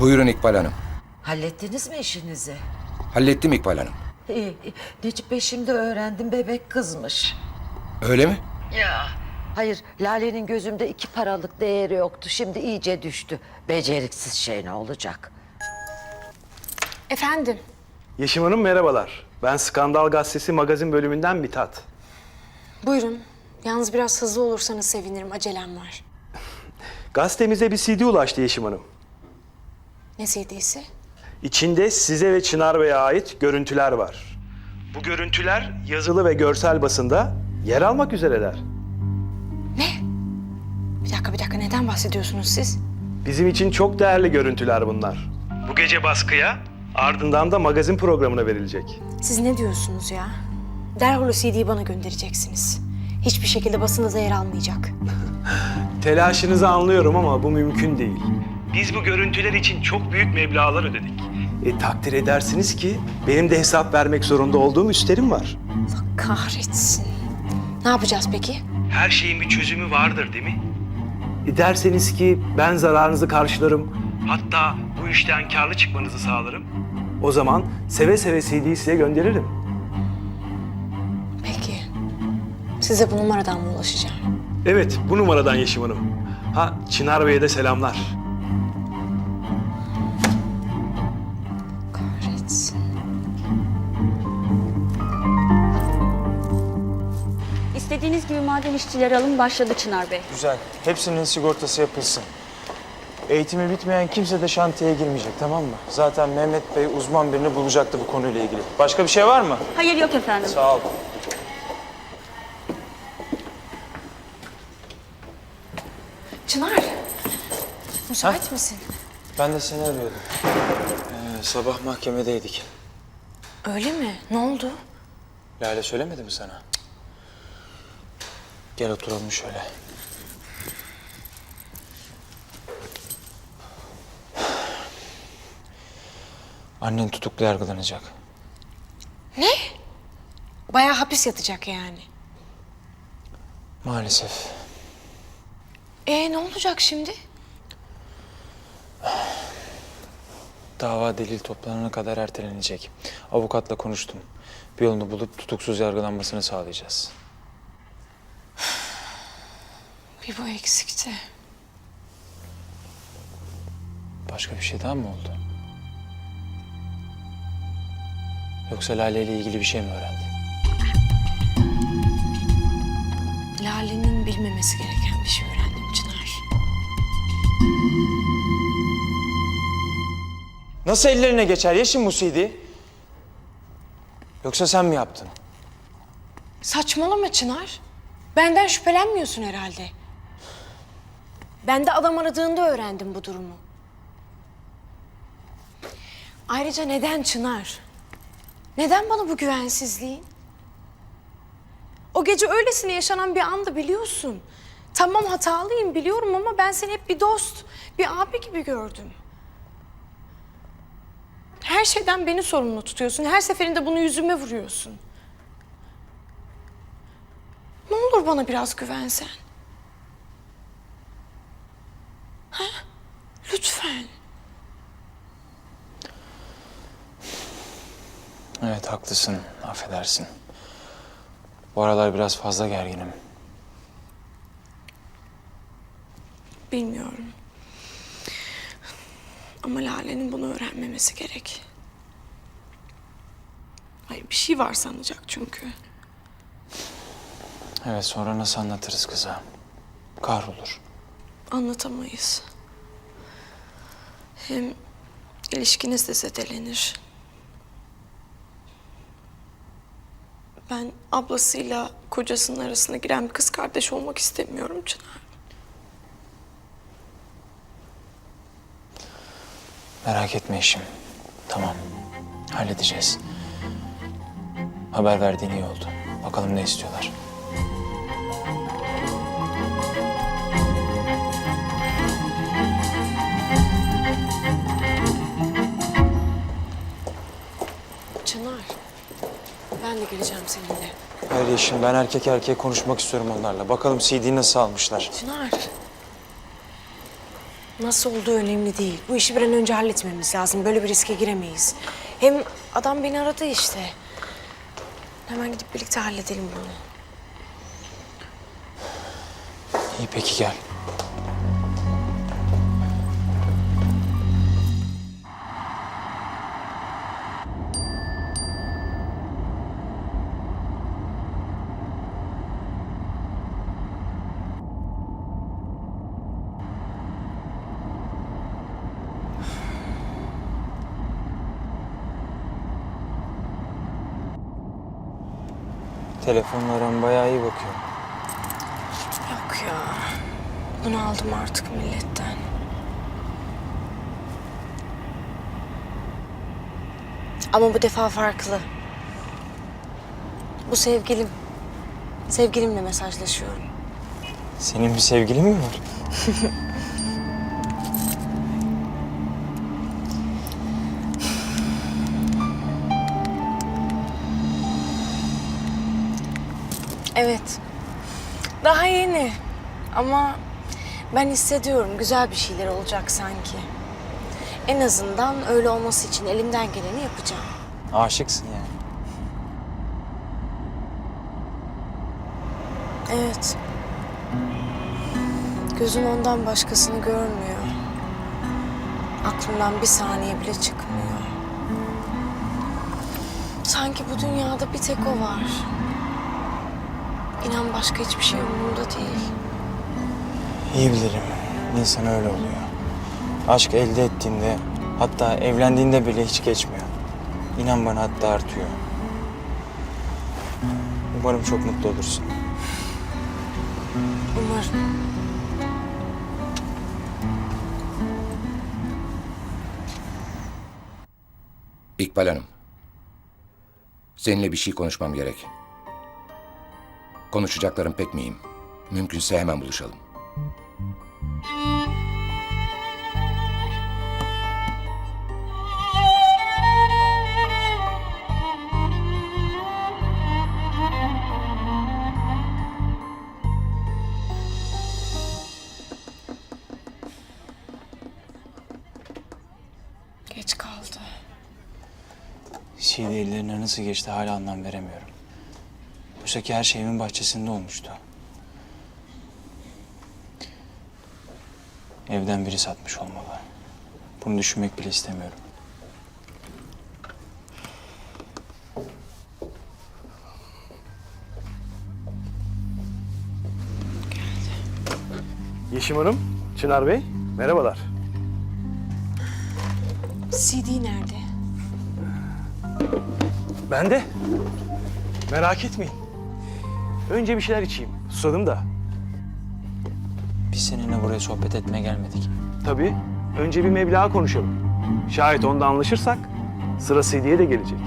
Buyurun İkbal Hanım. Hallettiniz mi işinizi? Hallettim İkbal Hanım. İyi. Necip Bey şimdi öğrendim bebek kızmış. Öyle mi? Ya. Hayır, Lale'nin gözümde iki paralık değeri yoktu. Şimdi iyice düştü. Beceriksiz şey ne olacak? Efendim, Yeşim Hanım merhabalar. Ben Skandal Gazetesi magazin bölümünden Mithat. buyurun. Yalnız biraz hızlı olursanız sevinirim, acelem var. Gazetemize bir CD ulaştı Yeşim Hanım. Ne CD'si? İçinde size ve Çınar Bey'e ait görüntüler var. Bu görüntüler yazılı ve görsel basında yer almak üzereler. Ne? Bir dakika, bir dakika. Neden bahsediyorsunuz siz? Bizim için çok değerli görüntüler bunlar. Bu gece baskıya, ardından da magazin programına verilecek. Siz ne diyorsunuz ya? Derhal o CD'yi bana göndereceksiniz. Hiçbir şekilde basında da yer almayacak. Telaşınızı anlıyorum ama bu mümkün değil. Biz bu görüntüler için çok büyük meblağlar ödedik. E takdir edersiniz ki benim de hesap vermek zorunda olduğum üstlerim var. Allah kahretsin. Ne yapacağız peki? Her şeyin bir çözümü vardır değil mi? E derseniz ki ben zararınızı karşılarım. Hatta bu işten karlı çıkmanızı sağlarım. O zaman seve seve CD'yi size gönderirim. Peki. Size bu numaradan mı ulaşacağım? Evet, bu numaradan Yeşim Hanım. Ha, Çınar Bey'e de selamlar. İstediğiniz gibi maden işçileri alım başladı Çınar Bey. Güzel. Hepsinin sigortası yapılsın. Eğitimi bitmeyen kimse de şantiyeye girmeyecek tamam mı? Zaten Mehmet Bey uzman birini bulacaktı bu konuyla ilgili. Başka bir şey var mı? Hayır yok efendim. Sağ ol. Çınar, müsait misin? Ben de seni arıyordum. Ee, sabah mahkemedeydik. Öyle mi? Ne oldu? Lale söylemedi mi sana? Gel oturalım şöyle. Annen tutuklu yargılanacak. Bayağı hapis yatacak yani. Maalesef. Ee ne olacak şimdi? Dava delil toplanana kadar ertelenecek. Avukatla konuştum. Bir yolunu bulup tutuksuz yargılanmasını sağlayacağız. Bir bu eksikti. Başka bir şey daha mı oldu? Yoksa Lale ile ilgili bir şey mi öğrendin? Lale'nin bilmemesi gereken bir şey öğrendim Çınar. Nasıl ellerine geçer Yeşim bu CD? Yoksa sen mi yaptın? Saçmalama Çınar. Benden şüphelenmiyorsun herhalde. Ben de adam aradığında öğrendim bu durumu. Ayrıca neden Çınar? Neden bana bu güvensizliğin? O gece öylesine yaşanan bir anda biliyorsun. Tamam hatalıyım biliyorum ama ben seni hep bir dost, bir abi gibi gördüm. Her şeyden beni sorumlu tutuyorsun. Her seferinde bunu yüzüme vuruyorsun. Ne olur bana biraz güvensen. Ha? Lütfen. Evet haklısın. Affedersin. Bu aralar biraz fazla gerginim. Bilmiyorum. Ama Lale'nin bunu öğrenmemesi gerek. Hayır bir şey var sanacak çünkü. Evet sonra nasıl anlatırız kıza? Kahrolur. Anlatamayız. Hem ilişkiniz de zedelenir. Ben ablasıyla kocasının arasına giren bir kız kardeş olmak istemiyorum Çınar. Merak etme işim. Tamam. Halledeceğiz. Haber verdiğin iyi oldu. Bakalım ne istiyorlar. Ben de geleceğim seninle. Hayır Yeşim ben erkek erkeğe konuşmak istiyorum onlarla. Bakalım CD'yi nasıl almışlar. Çınar. Nasıl olduğu önemli değil. Bu işi bir an önce halletmemiz lazım. Böyle bir riske giremeyiz. Hem adam beni aradı işte. Hemen gidip birlikte halledelim bunu. İyi peki gel. Telefonla aram bayağı iyi bakıyor. Yok ya. Bunu aldım artık milletten. Ama bu defa farklı. Bu sevgilim. Sevgilimle mesajlaşıyorum. Senin bir sevgilin mi var? Evet. Daha yeni. Ama ben hissediyorum güzel bir şeyler olacak sanki. En azından öyle olması için elimden geleni yapacağım. Aşıksın yani. Evet. Gözüm ondan başkasını görmüyor. Aklımdan bir saniye bile çıkmıyor. Sanki bu dünyada bir tek o var. İnan başka hiçbir şey umurumda değil. İyi bilirim. İnsan öyle oluyor. Aşk elde ettiğinde, hatta evlendiğinde bile hiç geçmiyor. İnan bana hatta artıyor. Umarım çok mutlu olursun. Umarım. İkbal Hanım. Seninle bir şey konuşmam gerek. Konuşacaklarım pek miyim? Mümkünse hemen buluşalım. Geç kaldı. CD ellerine nasıl geçti hala anlam veremiyorum. Oysa ki her şey evin bahçesinde olmuştu. Evden biri satmış olmalı. Bunu düşünmek bile istemiyorum. Yeşim Hanım, Çınar Bey, merhabalar. CD nerede? Ben de. Merak etmeyin. Önce bir şeyler içeyim. Susadım da. Biz seninle buraya sohbet etmeye gelmedik. Tabii. Önce bir meblağ konuşalım. Şayet onda anlaşırsak sıra CD'ye de gelecek.